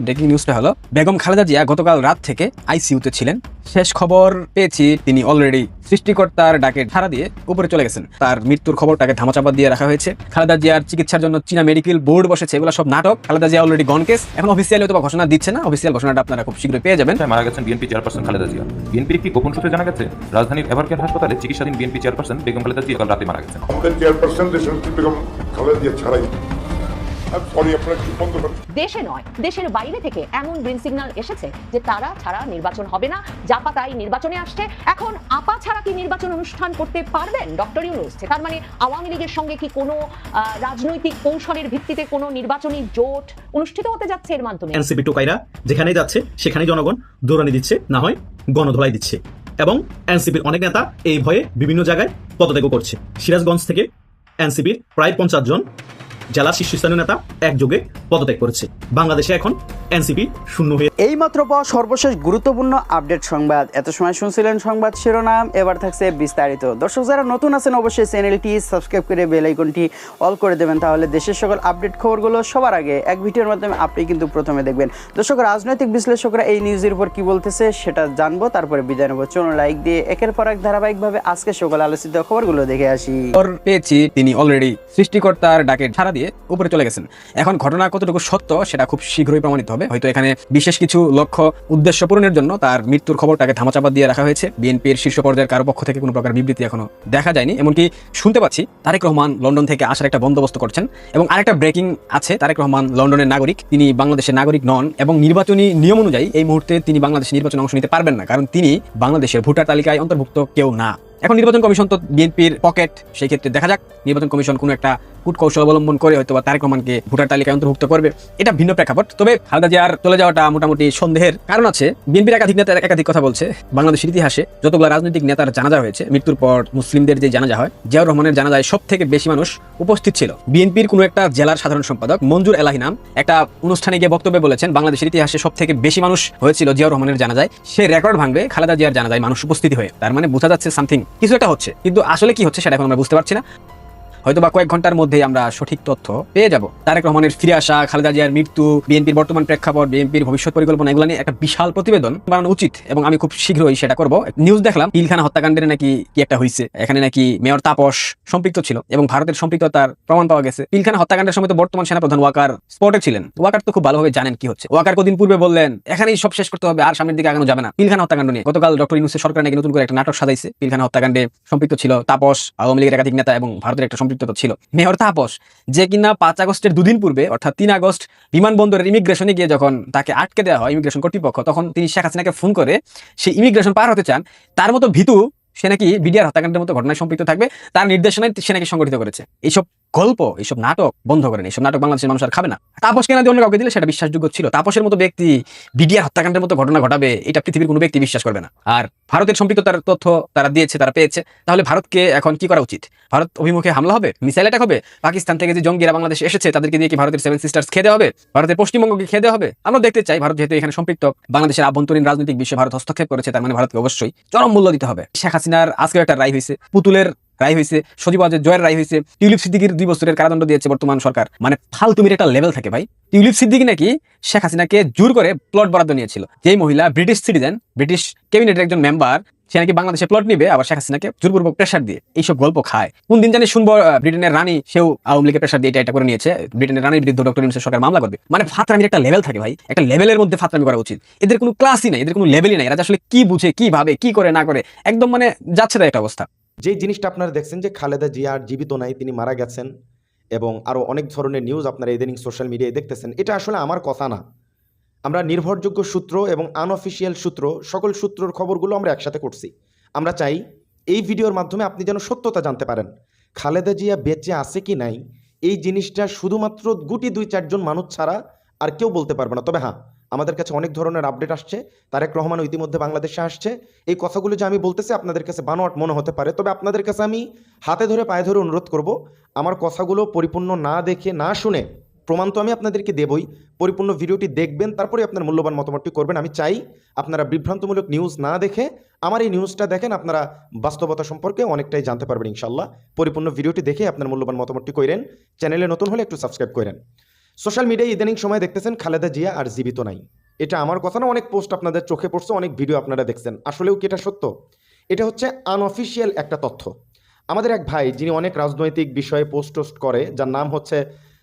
Breaking নিউজটা হলো বেগম খালেদা জিয়া গতকাল রাত থেকে আইসিইউতে ছিলেন। শেষ খবর পেয়েছি তিনি অলরেডি সৃষ্টিকর্তার ডাকে সাড়া দিয়ে উপরে চলে গেছেন। তার মৃত্যুর খবরটাকে ধামাচাপা দিয়ে রাখা হয়েছে। খালেদা জিয়ার চিকিৎসার জন্য চীনা মেডিকেল বোর্ড বসেছে এগুলো সব নাটক। Khaleda Zia already gone case এখন অফিসিয়ালি হয়তো ঘোষণা দিচ্ছে না। অফিসিয়াল ঘোষণাটা আপনারা খুব শীঘ্রই পেয়ে যাবেন। মারা গেছেন বিএনপি চেয়ারপারসন খালেদা জিয়া। বিএনপির একটি গোপন সূত্রে জানা গেছে? রাজধানীর এভারকেয়ার হাসপাতালে চিকিৎসাধীন বিএনপি চেয়ারপারসন বেগম খালেদা জিয়া কাল রাতে মারা গেছেন। চেয়ারপারসন বেগম খালেদা জিয়া ছাড়াই সরি আপনারা কি বন্ধ করেন দেশে নয় দেশের বাইরে থেকে এমন গ্রিন সিগন্যাল এসেছে যে তারা ছাড়া নির্বাচন হবে না। জাপা তাই নির্বাচনে আসছে। এখন আপা ছাড়া কি নির্বাচন অনুষ্ঠান করতে পারবেন? ডক্টর ইউনুস তার মানে আওয়ামী লীগের সঙ্গে কি কোনো আহ, রাজনৈতিক কৌশলের ভিত্তিতে কোনো নির্বাচনী জোট অনুষ্ঠিত হতে যাচ্ছে এর মাধ্যমে? এনসিপি টোকাইরা যেখানেই যাচ্ছে সেখানেই জনগণ দৌড়ানি দিচ্ছে না হয় গণধোলাই দিচ্ছে। এবং এনসিপির অনেক নেতা এই ভয়ে বিভিন্ন জায়গায় পদত্যাগ করছে। সিরাজগঞ্জ থেকে এনসিপির প্রায় পঞ্চাশ জন জেলা শীর্ষস্থানীয় নেতা একযোগে পদত্যাগ করেছে। বাংলাদেশে এখন এনসিপি শূন্য হয়ে এইমাত্র পাওয়া সর্বশেষ গুরুত্বপূর্ণ আপডেট সংবাদ। এত সময় শুনছিলেন সংবাদ শিরোনাম এবার থাকছে বিস্তারিত। দর্শক যারা নতুন আছেন অবশ্যই চ্যানেলটি সাবস্ক্রাইব করে বেল আইকনটি অল করে দেবেন তাহলে দেশের সকল আপডেট খবরগুলো সবার আগে এক ভিডিওর মাধ্যমে আপনি কিন্তু প্রথমে দেখবেন। দর্শক রাজনৈতিক বিশ্লেষকরা এই নিউজের উপর কি বলতেছে সেটা জানব তারপরে বিদায় নেব। চলুন লাইক দিয়ে একের পর এক ধারাবাহিকভাবে আজকে সকল আলোচিত খবরগুলো দেখে আসি। পেয়েছি তিনি অলরেডি সৃষ্টিকর্তার ডাকে সাড়া দিয়ে উপরে চলে গেছেন। এখন ঘটনা কতটুকু সত্য সেটা খুব শীঘ্রই প্রমাণিত হবে। হয়তো এখানে বিশেষ কিছু লক্ষ্য, উদ্দেশ্য পূরণের জন্য তার মৃত্যুর খবরটাকে ধামাচাপা দিয়ে রাখা হয়েছে। বিএনপির শীর্ষ পর্যায়ের কারও পক্ষ থেকে কোনো প্রকার বিবৃতি এখনও দেখা যায়নি। এমনকি শুনতে পাচ্ছি, তারেক রহমান লন্ডন থেকে আসার একটা বন্দোবস্ত করছেন। এবং আরেকটা ব্রেকিং আছে, তারেক রহমান লন্ডনের নাগরিক। তিনি বাংলাদেশের নাগরিক নন এবং নির্বাচনী নিয়ম অনুযায়ী এই মুহূর্তে তিনি বাংলাদেশের নির্বাচনে অংশ নিতে পারবেন না। কারণ তিনি বাংলাদেশের ভোটার তালিকায় অন্তর্ভুক্ত কেউ না। এখন নির্বাচন কমিশন তো বিএনপির পকেট, সেই ক্ষেত্রে দেখা যাক। নির্বাচন কমিশন কোনো একটা কূটকৌশল অবলম্বন করে হয়তো বা তারেক রহমানকে ভোটার তালিকায় অন্তর্ভুক্ত করবে। এটা ভিন্ন প্রেক্ষাপট। তবে খালেদা জিয়ার চলে যাওয়াটা মোটামুটি সন্দেহের কারণ আছে। বিএনপির একাধিক নেতা একাধিক কথা বলছে বাংলাদেশের ইতিহাসে। যতগুলো রাজনৈতিক নেতার জানাজা হয়েছে, মৃত্যুর পর মুসলিমদের যে জানাজা হয়, জিয়াউর রহমানের জানাজায় সব থেকে বেশি মানুষ উপস্থিত ছিল। বিএনপির কোনো একটা জেলার সাধারণ সম্পাদক, মঞ্জুর এলাহি নাম, একটা অনুষ্ঠানে গিয়ে বক্তব্যে বলেছেন, বাংলাদেশের ইতিহাসে সব থেকে বেশি মানুষ হয়েছিল জিয়াউর রহমানের জানাজায়। সে রেকর্ড ভাঙবে খালেদা জিয়ার জানাজায় মানুষ উপস্থিতি হয়ে। তার মানে বোঝা যাচ্ছে সামথিং। কিছু একটা হচ্ছে কিন্তু আসলে কি হচ্ছে সেটা এখন আমরা বুঝতে পারছি না। হয়তো বা কয়েক ঘণ্টার মধ্যে আমরা সঠিক তথ্য পেয়ে যাব। তারেক রহমানের ফিরে আসা, খালেদা জিয়ার মৃত্যু, বিএনপির বর্তমান প্রেক্ষাপট, বিএনপির ভবিষ্যৎ পরিকল্পনা, এগুলো নিয়ে একটা বিশাল প্রতিবেদন বানানো উচিত এবং আমি খুব শীঘ্রই সেটা করব। নিউজ দেখলাম পিলখানা হত্যাকাণ্ডের নাকি কি একটা হয়েছে এখানে নাকি মেয়র তাপস সম্পৃক্ত ছিল এবং ভারতের সম্পৃক্ততার প্রমাণ পাওয়া গেছে। পিলখানা হত্যাকাণ্ডের সময় তো বর্তমান সেনাপ্রধান ওয়াকার স্পটে ছিলেন। ওয়াকার তো খুব ভালোভাবে জানেন কি হচ্ছে। ওয়াকার কদিন পূর্বে বললেন, এখানেই সব শেষ করতে হবে, আর সামনের দিকে আগানো যাবে না। পিলখানা হত্যাকাণ্ড নিয়ে গতকাল ডক্টর ইউনুসের সরকার নাকি নতুন করে একটা নাটক সাজাইছে। পিলখানা হত্যাকাণ্ডে সম্পৃক্ত ছিল তাপস, আওয়ামী লীগের একাধিক নেতা এবং ভারতের একটা সম্পৃক্ততা ছিল। মেয়র তাপস, যে কিনা পাঁচ আগস্টের দুদিন পূর্বে, অর্থাৎ তিন আগস্ট বিমানবন্দরের ইমিগ্রেশনে গিয়ে যখন তাকে আটকে দেওয়া হয় ইমিগ্রেশন কর্তৃপক্ষ, তখন তিনি শেখ হাসিনাকে ফোন করে সে ইমিগ্রেশন পার হতে চান। তার মতো ভিতু সে নাকি বিডিআর হত্যাকাণ্ডের মতো ঘটনায় সম্পৃক্ত থাকবে, তার নির্দেশনায় সে নাকি সংগঠিত করেছে। এইসব গল্প এইসব নাটক বন্ধ করেন। এইসব নাটক বাংলাদেশের মানুষ আর খাবে না। তাপস কেনা দিয়ে অন্য কাউকে দিলে সেটা বিশ্বাসযোগ্য ছিল। তাপসের মতো ব্যক্তি বিডিআর হত্যাকাণ্ডের মতো ঘটনা ঘটাবে, এটা পৃথিবীর কোনো ব্যক্তি বিশ্বাস করবে না। আর ভারতের সম্পৃক্ততার তথ্য তারা দিয়েছে, তারা পেয়েছে। তাহলে ভারতকে এখন কি করা উচিত? ভারত অভিমুখে হামলা হবে? মিসাইল অ্যাটাক হবে? পাকিস্তান থেকে যে জঙ্গিরা বাংলাদেশে এসেছে, তাদেরকে দিয়ে কি ভারতের সেভেন সিস্টার্স খেতে হবে? ভারতের পশ্চিমবঙ্গকে খেতে হবে? আমরা দেখতে চাই, ভারত যেহেতু এখানে সম্পৃক্ত, বাংলাদেশের আভ্যন্তরীণ রাজনৈতিক বিষয়ে ভারত হস্তক্ষেপ করেছে, তার মানে ভারতকে অবশ্যই চরম মূল্য দিতে হবে। শেখ হাসিনার আজকে একটা রায় হয়েছে। পুতুলের রায় হয়েছে, সজীব আজের জয়ের রায় হয়েছে। টিউলিপ সিদ্দিকির দুই বছরের কারাদণ্ড দিয়েছে বর্তমান সরকার। মানে ফালতুমির একটা লেভেল থাকে ভাই। টিউলিপ সিদ্দিকি নাকি শেখ হাসিনাকে জোর করে প্লট বরাদ্দ নিয়েছিল। যেই মহিলা ব্রিটিশ সিটিজেন ব্রিটিশ ক্যাবিনেটের একজন মেম্বার সে নাকি বাংলাদেশে প্লট নিবে, আবার শেখ হাসিনাকে জোরপূর্বক প্রেশার দিয়ে। এইসব গল্প খায়। কোন দিন জানি শুনব ব্রিটেনের রানী, সেও আওয়ামী লীগের প্রেশার দিয়ে এটা করে নিয়েছে। ব্রিটেনের রানীর বিরুদ্ধে ডক্টর ইউনুসের সরকার মামলা করবে। মানে ফাতরামির একটা লেভেল থাকে ভাই। একটা লেভেলের মধ্যে ফাতরামি করা উচিত। এদের কোনো ক্লাসই নাই, এদের কোনো লেভেলই নাই। এরা আসলে কি বুঝে, কি ভাবে, কি করে, না করে, একদম মানে যাচ্ছে তাই একটা অবস্থা। যেই জিনিসটা আপনারা দেখছেন যে খালেদা জিয়া জীবিত নাই, তিনি মারা গেছেন এবং আরও অনেক ধরনের নিউজ আপনারা ইদানিং সোশ্যাল মিডিয়ায় দেখতেছেন। এটা আসলে আমার কথা না। আমরা নির্ভরযোগ্য সূত্র এবং আনঅফিসিয়াল সূত্র, সকল সূত্রর খবরগুলো আমরা একসাথে করছি। আমরা চাই এই ভিডিওর মাধ্যমে আপনি যেন সত্যতা জানতে পারেন। খালেদা জিয়া বেঁচে আছে কি নাই? এই জিনিসটা শুধুমাত্র গুটি দুই চারজন মানুষ ছাড়া আর কেউ বলতে পারবে না। তবে হ্যাঁ আমাদের কাছে অনেক ধরনের আপডেট আসছে। তারেক রহমান ইতিমধ্যে বাংলাদেশে আসছে। এই কথাগুলো যে আমি বলতেছি আপনাদের কাছে বানোয়াট মনে হতে পারে। তবে আপনাদের কাছে আমি হাতে ধরে, পায়ে ধরে অনুরোধ করব, আমার কথাগুলো পরিপূর্ণ না দেখে, না শুনে প্রমাণ তো আমি আপনাদেরকে দেবই। পরিপূর্ণ ভিডিওটি দেখবেন তারপরে আপনার মূল্যবান মতামতটি করবেন। আমি চাই আপনারা বিভ্রান্তমূলক নিউজ না দেখে, আমার এই নিউজটা দেখেন, আপনারা বাস্তবতা সম্পর্কে অনেকটাই জানতে পারবেন ইনশাল্লাহ পরিপূর্ণ ভিডিওটি দেখে আপনার মূল্যবান মতামতটি করেন চ্যানেলে নতুন হলে একটু সাবস্ক্রাইব করেন সোশ্যাল মিডিয়ায় ইদানিং সময় দেখতেছেন খালেদা জিয়া আর জীবিত নাই। এটা আমার কথা না, অনেক পোস্ট আপনাদের চোখে পড়ছে, অনেক ভিডিও আপনারা দেখছেন। আসলেও কি এটা সত্য? এটা হচ্ছে আনঅফিসিয়াল একটা তথ্য। আমাদের এক ভাই, যিনি অনেক রাজনৈতিক বিষয়ে পোস্ট টোস্ট করে, যার নাম হচ্ছে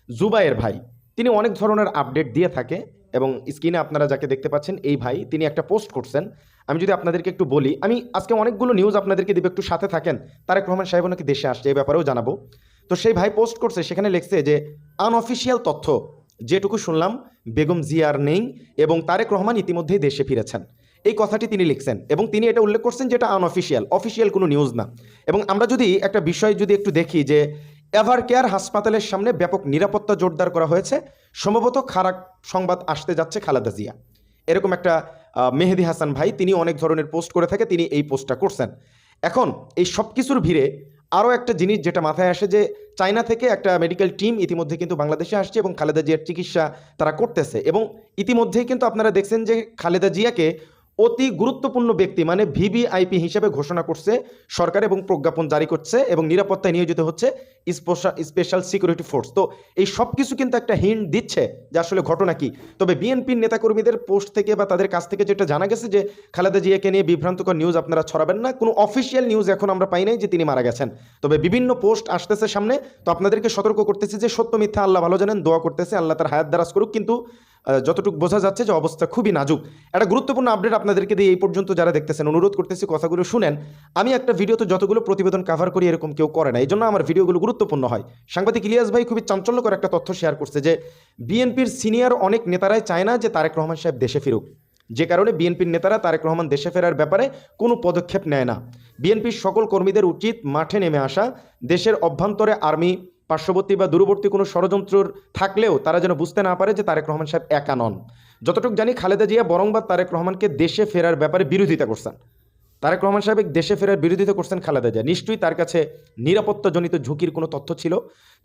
জুবাইয়ের ভাই। তিনি অনেক ধরনের আপডেট দিয়ে থাকে এবং স্ক্রিনে আপনারা যাকে দেখতে পাচ্ছেন, এই ভাই, তিনি একটা পোস্ট করছেন। আমি যদি আপনাদেরকে একটু বলি, আমি আজকে অনেকগুলো নিউজ আপনাদেরকে দিব, একটু সাথে থাকেন। তারেক রহমান সাহেব নাকি দেশে আসছে এই ব্যাপারেও জানাব। তো সেই ভাই পোস্ট করছে, সেখানে লিখছে যে আনঅফিসিয়াল তথ্য, যেটুকু শুনলাম, বেগম জিয়ার নেই এবং তারেক রহমান ইতিমধ্যেই দেশে ফিরেছেন। এই কথাটি তিনি লিখছেন এবং তিনি এটা উল্লেখ করছেন যেটা আনঅফিসিয়াল অফিসিয়াল কোনো নিউজ না। এবং আমরা যদি একটা বিষয় যদি একটু দেখি যে, এভার কেয়ার হাসপাতালের সামনে ব্যাপক নিরাপত্তা জোরদার করা হয়েছে, সম্ভবত খারাপ সংবাদ আসতে যাচ্ছে খালেদা জিয়া। এরকম একটা মেহেদি হাসান ভাই, তিনি অনেক ধরনের পোস্ট করে থাকে, তিনি এই পোস্টটা করছেন। এখন এই সব কিছুর ভিড়ে আরও একটা জিনিস যেটা মাথায় আসে যে চায়না থেকে একটা মেডিকেল টিম ইতিমধ্যে কিন্তু বাংলাদেশে আসছে এবং খালেদা জিয়ার চিকিৎসা তারা করতেছে। এবং ইতিমধ্যেই কিন্তু আপনারা দেখছেন যে খালেদা জিয়াকে অতি গুরুত্বপূর্ণ ব্যক্তি মানে ভিভিআইপি হিসেবে ঘোষণা করছে সরকার এবং প্রজ্ঞাপন জারি করছে এবং নিরাপত্তায় নিয়োজিত হচ্ছে স্পেশাল সিকিউরিটি ফোর্স। তো এই সব কিছু কিন্তু একটা হিন্ট দিচ্ছে যে আসলে ঘটনা কি। তবে বিএনপির নেতাকর্মীদের পোস্ট থেকে বা তাদের কাছ থেকে যেটা জানা গেছে যে খালেদা জিয়াকে নিয়ে বিভ্রান্তকর নিউজ আপনারা ছড়াবেন না। কোনো অফিসিয়াল নিউজ এখন আমরা পাই নাই যে তিনি মারা গেছেন। তবে বিভিন্ন পোস্ট আসতেছে সামনে। তো আপনাদেরকে সতর্ক করতেছি যে সত্য মিথ্যা আল্লাহ ভালো জানেন, দোয়া করতেছে, আল্লাহ তার হায়াত দারাজ করুক। কিন্তু যতটুকু বোঝা যাচ্ছে যে অবস্থা খুবই নাজুক। একটা গুরুত্বপূর্ণ আপডেট আপনাদেরকে দিয়ে এই পর্যন্ত যারা দেখতেছেন, অনুরোধ করতেছি কথাগুলো শুনেন। আমি একটা ভিডিওতে যতগুলো প্রতিবেদন কাভার করি, এরকম কেউ করে না। এই জন্য আমার ভিডিওগুলো গুরুত্বপূর্ণ হয়। সাংবাদিক ইলিয়াস ভাই খুবই চাঞ্চল্যকর একটা তথ্য শেয়ার করছে যে বিএনপির সিনিয়র অনেক নেতারাই চায় না যে তারেক রহমান সাহেব দেশে ফিরুক। যে কারণে বিএনপির নেতারা তারেক রহমান দেশে ফেরার ব্যাপারে কোনো পদক্ষেপ নেয় না। বিএনপির সকল কর্মীদের উচিত মাঠে নেমে আসা, দেশের অভ্যন্তরে আর্মি পার্শ্ববর্তী বা দূরবর্তী কোনো ষড়যন্ত্র থাকলেও তারা যেন বুঝতে না পারে যে তারেক রহমান সাহেব একা নন। যতটুকু জানি খালেদা জিয়া বরংবার তারেক রহমানকে দেশে ফেরার ব্যাপারে বিরোধিতা করছেন। তারেক রহমান সাহেব দেশে ফেরার বিরোধিতা করছেন খালেদা জিয়া। নিশ্চয়ই তার কাছে নিরাপত্তাজনিত ঝুঁকির কোনো তথ্য ছিল।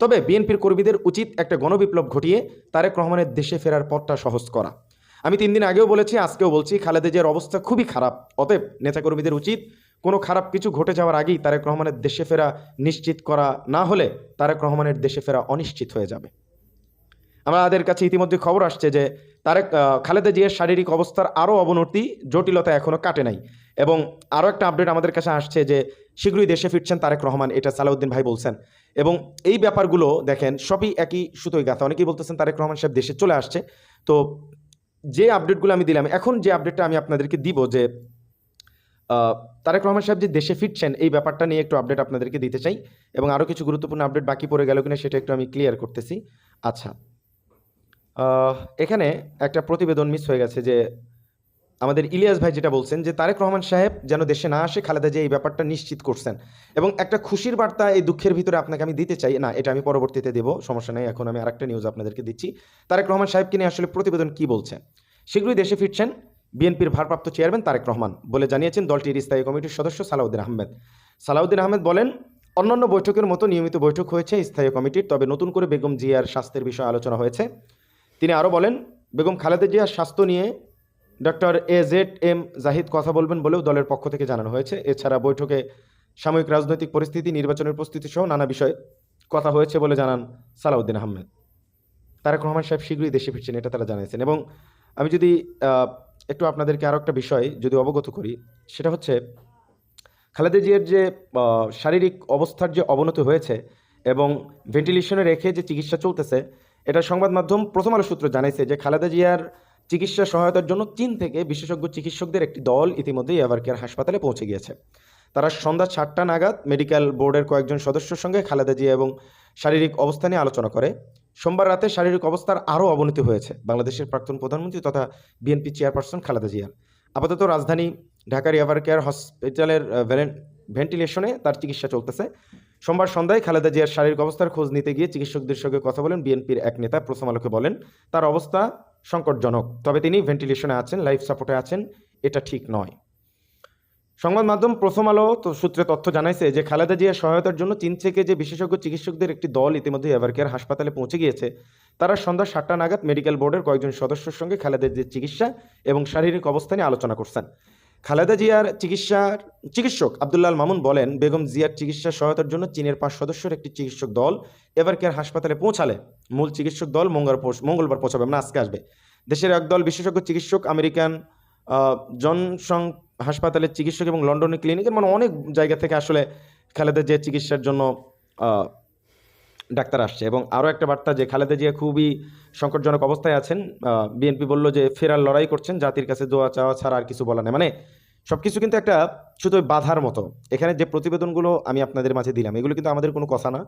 তবে বিএনপির কর্মীদের উচিত একটা গণবিপ্লব ঘটিয়ে তারেক রহমানের দেশে ফেরার পথটা সহজ করা। আমি তিন দিন আগেও বলেছি, আজকেও বলছি, খালেদা জিয়ার অবস্থা খুবই খারাপ। অতএব নেতাকর্মীদের উচিত কোনো খারাপ কিছু ঘটে যাওয়ার আগেই তারেক রহমানের দেশে ফেরা নিশ্চিত করা না হলে তারেক রহমানের দেশে ফেরা অনিশ্চিত হয়ে যাবে। আমাদের কাছে ইতিমধ্যে খবর আসছে যে তারেক খালেদা জিয়ার শারীরিক অবস্থার আরও অবনতি জটিলতা এখনও কাটে নাই এবং আরও একটা আপডেট আমাদের কাছে আসছে যে শীঘ্রই দেশে ফিরছেন তারেক রহমান, এটা সালাউদ্দিন ভাই বলছেন। এবং এই ব্যাপারগুলো দেখেন, সবই একই সুতোই গাথা। অনেকেই বলতেছেন তারেক রহমান সাহেব দেশে চলে আসছে। তো যে আপডেটগুলো আমি দিলাম, এখন যে আপডেটটা আমি আপনাদেরকে দিব যে তারেক রহমান সাহেব যে দেশে ফিরছেন, এই ব্যাপারটা নিয়ে একটু আপডেট আপনাদেরকে দিতে চাই এবং আরও কিছু গুরুত্বপূর্ণ আপডেট বাকি পড়ে গেল কিনা সেটা একটু আমি ক্লিয়ার করতেছি। আচ্ছা এখানে একটা প্রতিবেদন মিস হয়ে গেছে যে আমাদের ইলিয়াস ভাই যেটা বলছেন যে তারেক রহমান সাহেব যেন দেশে না আসে, খালেদা যে এই ব্যাপারটা নিশ্চিত করছেন। এবং একটা খুশির বার্তা এই দুঃখের ভিতরে আপনাকে আমি দিতে চাই, না, এটা আমি পরবর্তীতে দেবো, সমস্যা নেই, এখন আমি আরেকটা নিউজ আপনাদেরকে দিচ্ছি। তারেক রহমান সাহেবকে নিয়ে আসলে প্রতিবেদন কি বলছে? শীঘ্রই দেশে ফিরছেন বিএনপির ভারপ্রাপ্ত চেয়ারম্যান তারেক রহমান বলে জানিয়েছেন দলটির স্থায়ী কমিটির সদস্য সালাউদ্দিন আহমেদ। সালাউদ্দিন আহমেদ বলেন, অন্যান্য বৈঠকের মতো নিয়মিত বৈঠক হয়েছে স্থায়ী কমিটির, তবে নতুন করে বেগম জিয়ার স্বাস্থ্যের বিষয়ে আলোচনা হয়েছে। তিনি আরও বলেন, বেগম খালেদা জিয়ার স্বাস্থ্য নিয়ে doctor A Z M Zahid কথা বলবেন বলেও দলের পক্ষ থেকে জানানো হয়েছে। এছাড়া বৈঠকে সাময়িক রাজনৈতিক পরিস্থিতি, নির্বাচনের প্রস্তুতি সহ নানা বিষয়ে কথা হয়েছে বলে জানান সালাউদ্দিন আহমেদ। তারেক রহমান সাহেব শীঘ্রই দেশে ফিরছেন, এটা তারা জানিয়েছেন। এবং আমি যদি একটু আপনাদেরকে আরও একটা বিষয় যদি অবগত করি, সেটা হচ্ছে খালেদা জিয়ার যে শারীরিক অবস্থার যে অবনতি হয়েছে এবং ভেন্টিলেশনে রেখে যে চিকিৎসা চলতেছে, এটা সংবাদ মাধ্যম প্রথম আলো সূত্র জানাইছে যে খালেদা জিয়ার চিকিৎসা সহায়তার জন্য চীন থেকে বিশেষজ্ঞ চিকিৎসকদের একটি দল ইতিমধ্যেই এভার কেয়ার হাসপাতালে পৌঁছে গিয়েছে। তারা সন্ধ্যা সাতটা নাগাদ মেডিকেল বোর্ডের কয়েকজন সদস্যের সঙ্গে খালেদা জিয়া এবং শারীরিক অবস্থা নিয়ে আলোচনা করে। সোমবার রাতে শারীরিক অবস্থার আরও অবনতি হয়েছে। বাংলাদেশের প্রাক্তন প্রধানমন্ত্রী তথা বিএনপি চেয়ারপারসন খালেদা জিয়ার আপাতত রাজধানী ঢাকার এভার কেয়ার হসপিটালের ভেন্টিলেশনে তার চিকিৎসা চলতেছে। সোমবার সন্ধ্যায় খালেদা জিয়ার শারীরিক অবস্থার খোঁজ নিতে গিয়ে চিকিৎসকদের সঙ্গে কথা বলেন বিএনপির এক নেতা। প্রথম আলোকে বলেন, তার অবস্থা সংকটজনক। তবে তিনি ভেন্টিলেশনে আছেন, লাইফ সাপোর্টে আছেন, এটা ঠিক নয়। সংবাদ মাধ্যম প্রথম আলো সূত্রে তথ্য জানাইছে যে খালেদা জিয়ার সহায়তার জন্য চীন থেকে যে বিশেষজ্ঞ চিকিৎসকদের একটি দল ইতিমধ্যে এভারকেয়ার হাসপাতালে পৌঁছে গিয়েছে। তারা সন্ধ্যা সাতটা নাগাদ মেডিকেল বোর্ডের কয়েকজন সদস্যের সঙ্গে খালেদা জিয়ার চিকিৎসা এবং শারীরিক অবস্থা নিয়ে আলোচনা করছেন। খালেদা জিয়ার চিকিৎসার চিকিৎসক আবদুল্লাল মামুন বলেন, বেগম জিয়ার চিকিৎসা সহায়তার জন্য চীনের পাঁচ সদস্যের একটি চিকিৎসক দল এভার কেয়ার হাসপাতালে পৌঁছালে। মূল চিকিৎসক দল মঙ্গল মঙ্গলবার পৌঁছাবে মানে আজকে আসবে। দেশের একদল বিশেষজ্ঞ চিকিৎসক আমেরিকান জনসং হাসপাতালের চিকিৎসক এবং লন্ডনের ক্লিনিকের মানে অনেক জায়গা থেকে আসলে খালেদা জিয়ার চিকিৎসার জন্য ডাক্তার আসছে। এবং আরও একটা বার্তা যে খালেদা জিয়া খুবই সংকটজনক অবস্থায় আছেন বিএনপি বলল যে ফেরার লড়াই করছেন, জাতির কাছে দোয়া চাওয়া ছাড়া আর কিছু বলা নেই। মানে সব কিছু কিন্তু একটা শুধু বাধার মতো। এখানে যে প্রতিবেদনগুলো আমি আপনাদের মাঝে দিলাম, এগুলো কিন্তু আমাদের কোনো কথা না।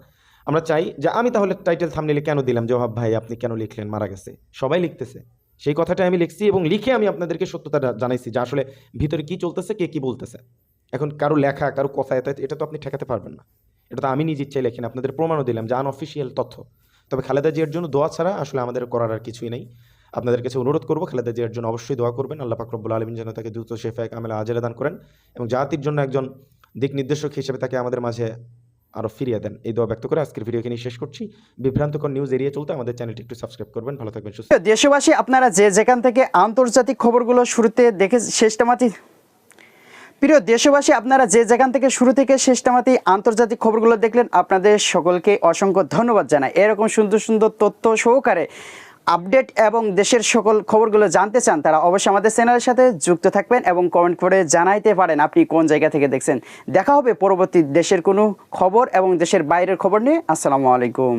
আমরা চাই যে আমি তাহলে টাইটেল থামনেলে কেন দিলাম? ওহাব ভাই, আপনি কেন লিখলেন? মারা গেছে। সবাই লিখতেছে। সেই কথাটা আমি লিখছি এবং লিখে আমি আপনাদেরকে সত্যতা জানাইছি যে আসলে ভিতরে কি চলতেছে, কে কি বলতেছে। এখন কারও লেখা, কারও কথা এটা তো আপনি ঠেকাতে পারবেন না। এটা তো আমি নিজে ইচ্ছাই লেখেন আপনাদের প্রমাণও দিলাম যে আনঅফিসিয়াল তথ্য। তবে খালেদা জিয়ার জন্য দোয়া ছাড়া আসলে আমাদের করার আর কিছুই নেই। আপনাদের কাছে অনুরোধ করব, খালেদা জিয়ার জন্য অবশ্যই দোয়া করবেন, আল্লাহ পাকরবুল আলমিন যেন তাকে দ্রুত শেফায় কামেলা আজেরা দান করেন এবং জাতির জন্য একজন দিক নির্দেশক হিসেবে তাকে আমাদের মাঝে আরও ফিরিয়ে দেন। এই দোয়া ব্যক্ত করে আজকের ভিডিও এখানে শেষ করছি। বিভ্রান্তকর নিউজ এড়িয়ে চলতে আমাদের চ্যানেলটি একটু সাবস্ক্রাইব করবেন। ভালো থাকবেন, সুস্থ দেশবাসী, আপনারা যে যেখান থেকে আন্তর্জাতিক খবরগুলো শুরুতে দেখে শেষটা মাতি প্রিয় দেশবাসী, আপনারা যে যেখান থেকে শুরু থেকে শেষটামাতি আন্তর্জাতিক খবরগুলো দেখলেন, আপনাদের সকলকে অসংখ্য ধন্যবাদ জানায় এরকম সুন্দর সুন্দর তথ্য সহকারে আপডেট এবং দেশের সকল খবরগুলো জানতে চান, তারা অবশ্যই আমাদের চ্যানেলের সাথে যুক্ত থাকবেন এবং কমেন্ট করে জানাইতে পারেন আপনি কোন জায়গা থেকে দেখছেন। দেখা হবে পরবর্তী দেশের কোনো খবর এবং দেশের বাইরের খবর নিয়ে। আসসালামু আলাইকুম।